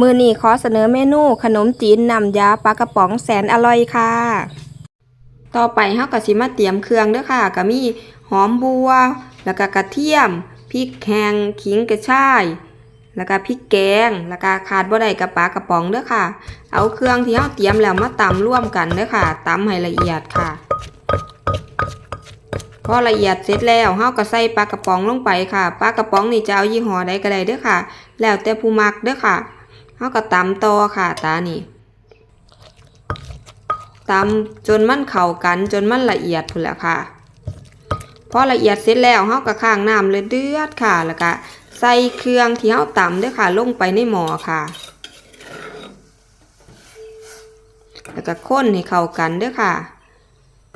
มือนี้ขอเสนอเมนูขนมจีนนำยาปลากระป๋องแสนอร่อยค่ะ ต่อไปเฮาก็สิมาเตรียมเครื่องเด้อค่ะก็มีหอมบัว แล้วก็กระเทียมพริกแห้งขิงกระชายแล้วก็พริกแกง แล้วก็ขาดบ่ได้กับปลากระป๋องเด้อค่ะ เอาเครื่องที่เฮาเตรียมแล้วมาตำร่วมกันเด้อค่ะตำให้ละเอียดค่ะ พอละเอียดเสร็จแล้วเฮาก็ใส่ปลากระป๋องลงไปค่ะ ปลากระป๋องนี่จะเอายี่ห้อใดก็ได้เด้อค่ะ แล้วแต่ผู้มักเด้อค่ะ เฮาก็ตำต่อค่ะตานี่ตำจนมันเข้ากันจนมันละเอียดพุ่นแหละค่ะพอละเอียดเสร็จแล้วเฮาก็ข้างน้ำเลยเดือดค่ะแล้วก็ใส่เครื่องที่เฮาตำด้อค่ะ ลงไปในหม้อค่ะ แล้วก็คนให้เข้ากันด้อค่ะ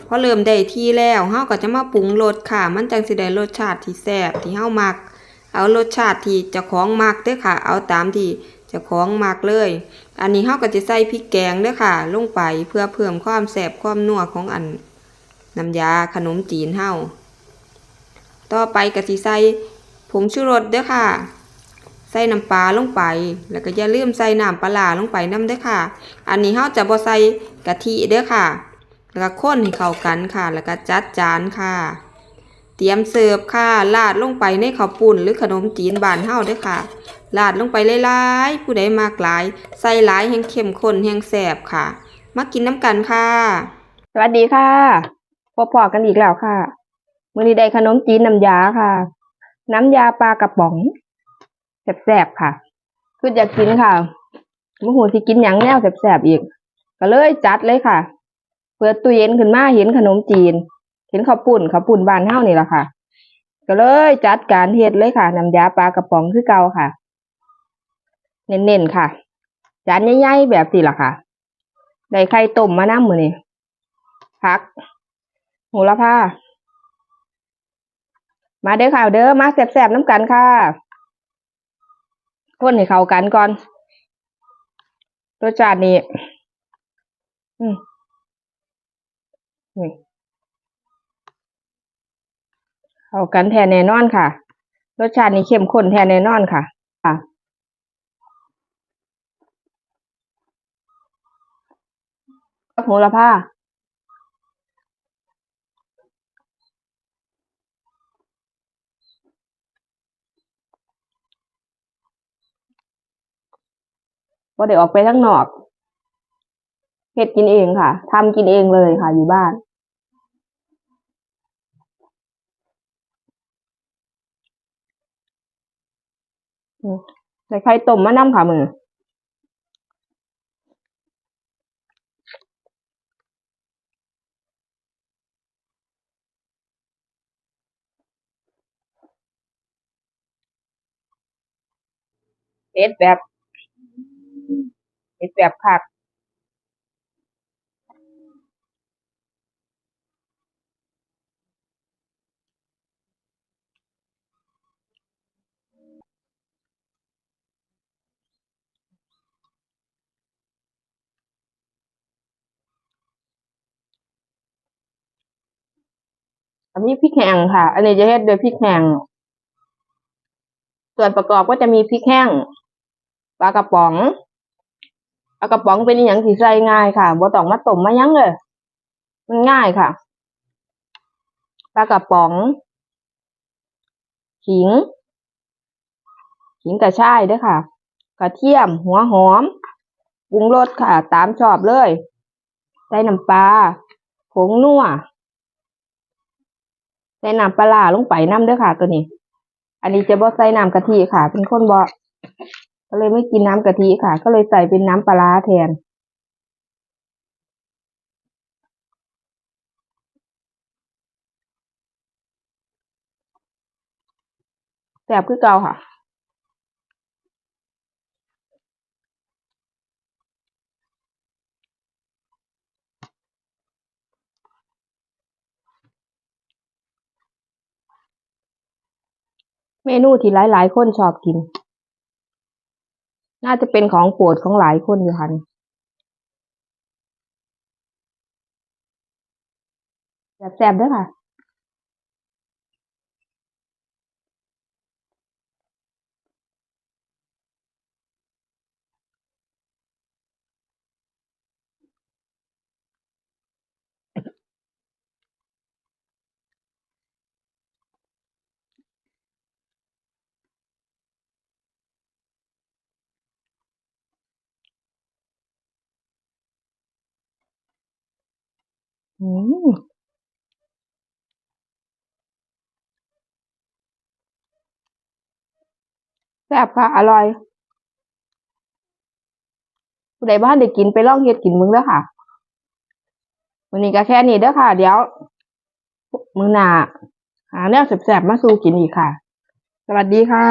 พอเริ่มได้ที่แล้วเฮาก็จะมาปรุงรสค่ะ มันจังสิได้รสชาติที่แซ่บที่เฮามัก เอารสชาติที่เจ้าของมักเด้อค่ะ เอาตามที่ เจ้าของมักเลย อันนี้เฮาก็จะใส่พริกแกงเด้อค่ะ ลงไปเพื่อเพิ่มความแซ่บความนัวของอันน้ำยาขนมจีนเฮาต่อไปก็สิใส่ผงชูรสเด้อค่ะ ใส่น้ำปลาลงไป แล้วก็อย่าลืมใส่น้ำปลาร้าลงไปนํเด้อค่ะ อันนี้เฮาจะบ่ใส่กะทิเด้อค่ะ แล้วก็ข้นให้เข้ากันค่ะ แล้วก็จัดจานค่ะ เตรียมเสิร์ฟค่ะราดลงไปในข้าวปุ้นหรือขนมจีนบานเฮาเด้อค่ะ ราดลงไปหลายๆผู้ใดมากหลาย ใส่หลายแห่งเข้มข้นแห่งแซ่บค่ะ มากินน้ำกันค่ะ สวัสดีค่ะพบพอกันอีกแล้วค่ะ มื้อนี้ได้ขนมจีนน้ำยาค่ะ น้ำยาปลากระป๋องแซ่บๆค่ะ คืออยากกินค่ะมื่อหูสิกินหยังแนวแซ่บๆอีก ก็เลยจัดเลยค่ะ เปิดตู้เย็นขึ้นมาเห็นขนมจีน เห็นข้าวปุ้นข้าวปุ้นบานเฮานี่แหละค่ะ ก็เลยจัดการเฮ็ดเลยค่ะน้ำยาปลากระป๋องคือเก่าค่ะ เน้นๆค่ะ จานใหญ่ๆแบบนี้ล่ะค่ะ ได้ไข่ต้มมานำมือนี้พักโหระพามาเด้อค่ะเด้อมาแซ่บๆน้ำกันค่ะคนให้เข้ากันก่อนรสชาตินี่อืมนี่เข้ากันแท้แน่นอนค่ะ รสชาตินี่เข้มข้นแท้แน่นอนค่ะค่ะ โหระพาก็ได้ออกไปข้งนอกเฮ็ดกินเองค่ะทำกินเองเลยค่ะ อยู่บ้าน ใส่ไข่ต้มมะน้ำค่ะมือ เฮ็ดแบบเฮ็ดแบบคักอันนี้พริกแห้งค่ะ อันนี้จะเฮ็ดโดวยพริกแห้ง ส่วนประกอบก็จะมีพริกแห้ง ปลากระป๋องปลากระป๋องเป็นอย่างที่ใส่ง่ายค่ะบ่ต้องมาต้มมายังเลยมันง่ายค่ะปลากระป๋อง ขิง ขิงกระชายด้วยค่ะ กระเทียม หัวหอมปรุงรสค่ะ ตามชอบเลยใส่น้ำปลาผงนัวใส่น้ำปลาร้าลงไปน้ำด้อค่ะ ตัวนี้ อันนี้จะบ่ใส่น้ำกะทิค่ะ เป็นคนบ่ ก็เลยไม่กินน้ำกะทิค่ะ ก็เลยใส่เป็นน้ำปลาร้าแทนแซ่บคือเก่าค่ะเมนูที่หลาย ๆ คนชอบกิน น่าจะเป็นของโปรดของหลายคนอยู่ค่ะนี่แซ่บๆเด้วยค่ะ แซ่บค่ะ อร่อยผู้ใดบ้านได้กินไปลองเฮ็ดกินมึงเด้อค่ะวันนี้ก็แค่นี้เด้อค่ะ เดี๋ยว มือหนาหาแนวแซ่บๆมาสู่กินอีกค่ะ สวัสดีค่ะ